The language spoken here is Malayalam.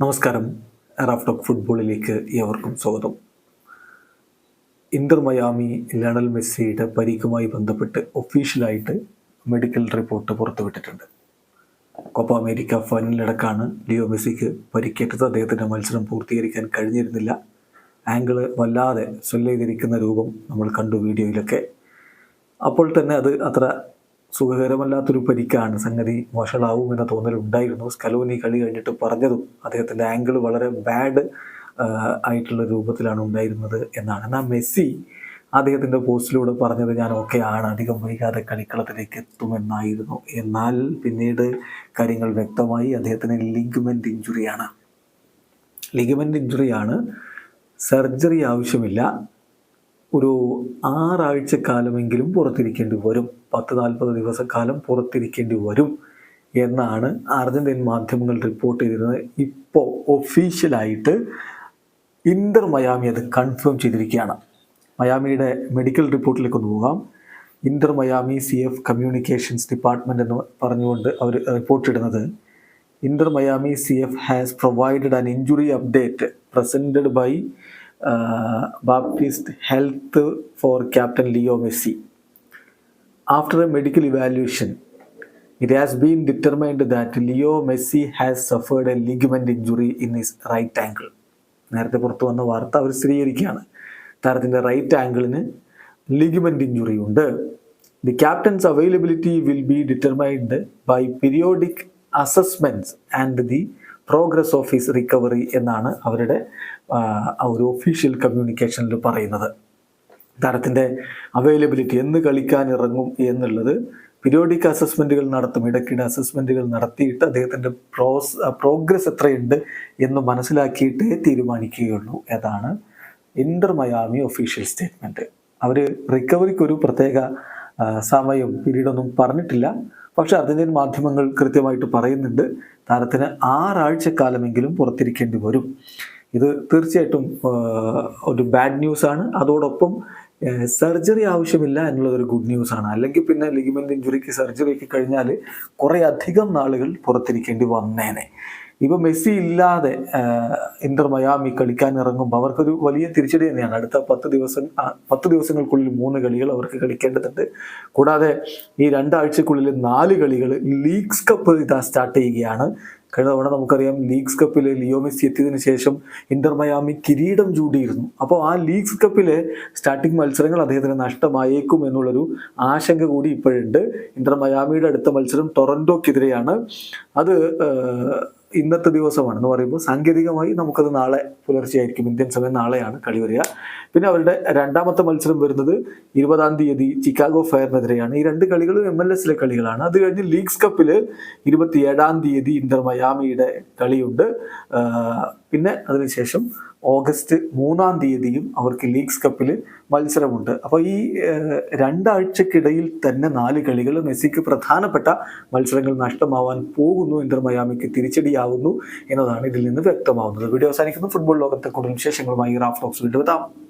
നമസ്കാരം. റാഫ്ടോക്ക് ഫുട്ബോളിലേക്ക് ഏവർക്കും സ്വാഗതം. ഇന്റർ മയാമി ലണൽ മെസ്സിയുടെ പരിക്കുമായി ബന്ധപ്പെട്ട് ഒഫീഷ്യലായിട്ട് മെഡിക്കൽ റിപ്പോർട്ട് പുറത്തുവിട്ടിട്ടുണ്ട്. കോപ്പ അമേരിക്ക ഫൈനലിടക്കാണ് ലിയോ മെസ്സിക്ക് പരിക്കേറ്റത്. അദ്ദേഹത്തിന്റെ മത്സരം പൂർത്തീകരിക്കാൻ കഴിഞ്ഞിരുന്നില്ല. ആംഗിൾ വല്ലാതെ സ്വല്ല രൂപം നമ്മൾ കണ്ടു വീഡിയോയിലൊക്കെ. അപ്പോൾ തന്നെ അത് അത്ര സുഖകരമല്ലാത്തൊരു പരിക്കാണ്. സംഗതി വഷളാവും എന്ന തോന്നലുണ്ടായിരുന്നു. സ്കലോനി കളി കഴിഞ്ഞിട്ട് പറഞ്ഞതും അദ്ദേഹത്തിന്റെ ആംഗിൾ വളരെ ബാഡ് ആയിട്ടുള്ള രൂപത്തിലാണ് ഉണ്ടായിരുന്നത് എന്നാണ്. എന്നാൽ മെസ്സി അദ്ദേഹത്തിന്റെ പോസ്റ്റിലൂടെ പറഞ്ഞത് ഞാൻ ഓക്കെ ആണ്. അധികം വൈകാതെ കളിക്കളത്തിലേക്ക് എത്തുമെന്നായിരുന്നു. എന്നാൽ പിന്നീട് കാര്യങ്ങൾ വ്യക്തമായി. അദ്ദേഹത്തിന് ലിഗ്മെന്റ് ഇഞ്ചുറിയാണ് ലിഗ്മെന്റ് ഇഞ്ചുറിയാണ് സർജറി ആവശ്യമില്ല. ഒരു ആറാഴ്ച കാലമെങ്കിലും പുറത്തിരിക്കേണ്ടി വരും. പത്ത് നാൽപ്പത് ദിവസക്കാലം പുറത്തിരിക്കേണ്ടി വരും എന്നാണ് അർജന്റീൻ മാധ്യമങ്ങൾ റിപ്പോർട്ട് ചെയ്തിരുന്നത്. ഇപ്പോൾ ഒഫീഷ്യലായിട്ട് ഇന്റർ മയാമി അത് കൺഫേം ചെയ്തിരിക്കുകയാണ്. മയാമിയുടെ മെഡിക്കൽ റിപ്പോർട്ടിലേക്ക് ഒന്ന് പോകാം. Inter Miami C F communications department എന്ന് പറഞ്ഞുകൊണ്ട് അവർ റിപ്പോർട്ട് ഇടുന്നത് inter Miami C F has provided an injury update presented by Baptist Health for captain Leo Messi after a medical evaluation it has been determined that Leo Messi has suffered a ligament injury in his right ankle നേരത്തെ പുറത്തു വന്ന വാർത്ത അവർ സ്ഥിരീകരിക്കുകയാണ്. താരത്തിന്റെ റൈറ്റ് ആംഗിളിന് ലിഗമെന്റ് ഇഞ്ചുറി ഉണ്ട്. The captain's availability will be determined by periodic assessments and the progress of his recovery എന്നാണ് അവരുടെ ഒരു ഒഫീഷ്യൽ കമ്മ്യൂണിക്കേഷനിൽ പറയുന്നത്. താരത്തിന്റെ അവൈലബിലിറ്റി എന്ന് കളിക്കാൻ ഇറങ്ങും എന്നുള്ളത് പിരിയോഡിക് അസസ്മെന്റുകൾ നടത്തും ഇടയ്ക്കിടെ അസസ്മെന്റുകൾ നടത്തിയിട്ട് അദ്ദേഹത്തിന്റെ പ്രോസ് പ്രോഗ്രസ് എത്രയുണ്ട് എന്ന് മനസ്സിലാക്കിയിട്ടേ തീരുമാനിക്കുകയുള്ളൂ. എന്നാണ് ഇന്റർ മയാമി ഒഫീഷ്യൽ സ്റ്റേറ്റ്മെന്റ് അവർ റിക്കവറിക്ക് ഒരു പ്രത്യേക സമയം പിരീഡൊന്നും പറഞ്ഞിട്ടില്ല. പക്ഷെ അർജന്റീൻ മാധ്യമങ്ങൾ കൃത്യമായിട്ട് പറയുന്നുണ്ട് താരത്തിന് ആറാഴ്ചക്കാലമെങ്കിലും പുറത്തിരിക്കേണ്ടി വരും. ഇത് തീർച്ചയായിട്ടും ഒരു ബാഡ് ന്യൂസ് ആണ്. അതോടൊപ്പം സർജറി ആവശ്യമില്ല എന്നുള്ളതൊരു ഗുഡ് ന്യൂസ് ആണ്. അല്ലെങ്കിൽ പിന്നെ ലിഗമെന്റ് ഇഞ്ചുറിക്ക് സർജറി ഒക്കെ കഴിഞ്ഞാൽ കുറേ അധികം നാളുകൾ പുറത്തിരിക്കേണ്ടി വന്നേനെ. ഇപ്പൊ മെസ്സി ഇല്ലാതെ ഇന്റർ മയാമി കളിക്കാൻ ഇറങ്ങുമ്പോൾ അവർക്കൊരു വലിയ തിരിച്ചടി തന്നെയാണ്. അടുത്ത പത്ത് ദിവസം പത്ത് ദിവസങ്ങൾക്കുള്ളിൽ മൂന്ന് കളികൾ അവർക്ക് കളിക്കേണ്ടതുണ്ട്. കൂടാതെ ഈ രണ്ടാഴ്ചക്കുള്ളിൽ നാല് കളികൾ ലീഗ്സ് കപ്പ് ഇതാ സ്റ്റാർട്ട് ചെയ്യുകയാണ്. കഴിഞ്ഞ തവണ നമുക്കറിയാം ലീഗ്സ് കപ്പിൽ ലിയോ മെസ്സി എത്തിയതിനു ശേഷം ഇന്റർ മയാമി കിരീടം ചൂടിയിരുന്നു അപ്പോൾ ആ ലീഗ്സ് കപ്പിലെ സ്റ്റാർട്ടിംഗ് മത്സരങ്ങൾ അദ്ദേഹത്തിന് നഷ്ടമായേക്കും എന്നുള്ളൊരു ആശങ്ക കൂടി ഇപ്പോഴുണ്ട്. ഇന്റർ മയാമിയുടെ അടുത്ത മത്സരം ടൊറന്റോക്കെതിരെയാണ്. അത് ഇന്നത്തെ ദിവസമാണ് എന്ന് പറയുമ്പോൾ സാങ്കേതികമായി നമുക്കത് നാളെ പുലർച്ചെയായിരിക്കും. ഇന്ത്യൻ സമയം നാളെയാണ് കളി വരിക. പിന്നെ അവരുടെ രണ്ടാമത്തെ മത്സരം വരുന്നത് ഇരുപതാം തീയതി ചിക്കാഗോ ഫയറിനെതിരെയാണ്. ഈ രണ്ട് കളികളും എം എൽ എസിലെ കളികളാണ്. അത് കഴിഞ്ഞ് ലീഗ്സ് കപ്പിൽ ഇരുപത്തിയേഴാം തീയതി ഇന്റർ മയാമിയുടെ കളിയുണ്ട്. പിന്നെ അതിനുശേഷം ഓഗസ്റ്റ് മൂന്നാം തീയതിയും അവർക്ക് ലീഗ്സ് കപ്പിൽ മത്സരമുണ്ട്. അപ്പോൾ ഈ രണ്ടാഴ്ചക്കിടയിൽ തന്നെ നാല് കളികൾ മെസ്സിക്ക് പ്രധാനപ്പെട്ട മത്സരങ്ങൾ നഷ്ടമാവാൻ പോകുന്നു. ഇന്റർ മയാമിക്ക് തിരിച്ചടിയാവുന്നു എന്നതാണ് ഇതിൽ നിന്ന് വ്യക്തമാവുന്നത്. വീഡിയോ അവസാനിക്കുന്നു. ഫുട്ബോൾ ലോകത്തെ കൂടുതൽ വിശേഷങ്ങളുമായി റാഫ് ടോക്സ് വീണ്ടും എത്താം.